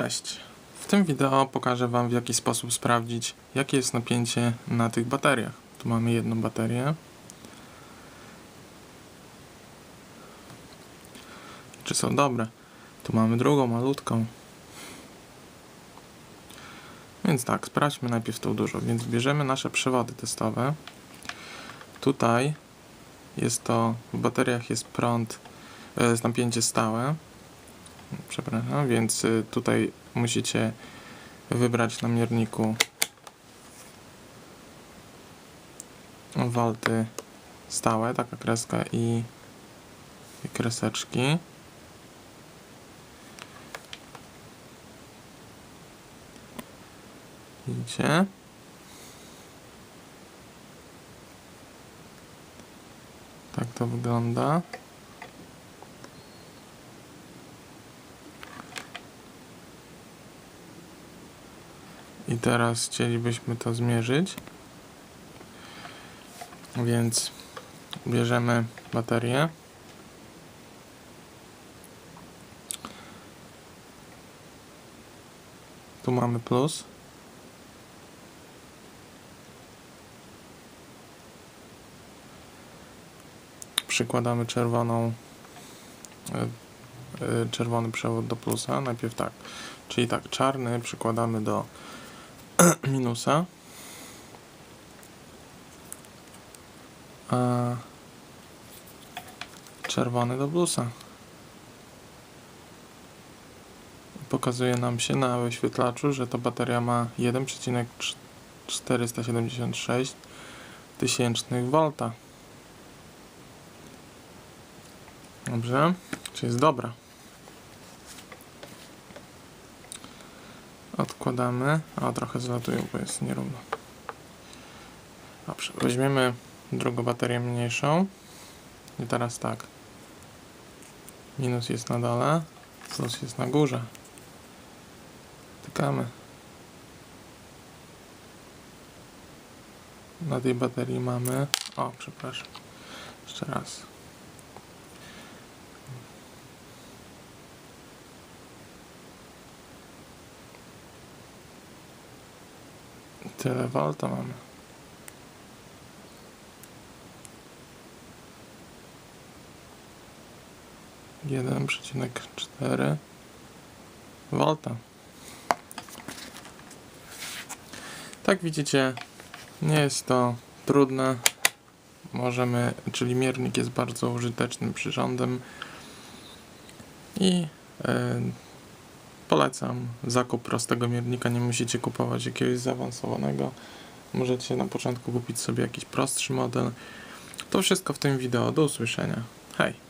Cześć. W tym wideo pokażę Wam w jaki sposób sprawdzić jakie jest napięcie na tych bateriach. Tu mamy jedną baterię. Czy są dobre? Tu mamy drugą, malutką. Więc tak, sprawdźmy najpierw tą dużą. Więc bierzemy nasze przewody testowe. Tutaj jest to, w bateriach jest prąd, e, jest napięcie stałe. Przepraszam, więc y, tutaj musicie wybrać na mierniku walty stałe, taka kreska i, kreseczki. Widzicie? Tak to wygląda. I teraz chcielibyśmy to zmierzyć. Więc bierzemy baterię. Tu mamy plus. Przykładamy czerwoną e, e, czerwony przewód do plusa. Najpierw tak. Czyli tak, czarny przykładamy do minusa. A czerwony do plusa. Pokazuje nam się na wyświetlaczu, że to bateria ma 1,476 tysięcznych V. Dobrze, czy jest dobra? Odkładamy. A trochę zlatują, bo jest nierówno. Dobrze, weźmiemy drugą baterię mniejszą. I teraz tak. Minus jest na dole, plus jest na górze. Tykamy. Na tej baterii mamy. O, przepraszam. Jeszcze raz. Tyle volta mamy. Jeden przecinek cztery volta. Tak widzicie, nie jest to trudne. Możemy, czyli miernik jest bardzo użytecznym przyrządem i e, Polecam zakup prostego miernika, nie musicie kupować jakiegoś zaawansowanego. Możecie na początku kupić sobie jakiś prostszy model. To wszystko w tym wideo. Do usłyszenia. Hej!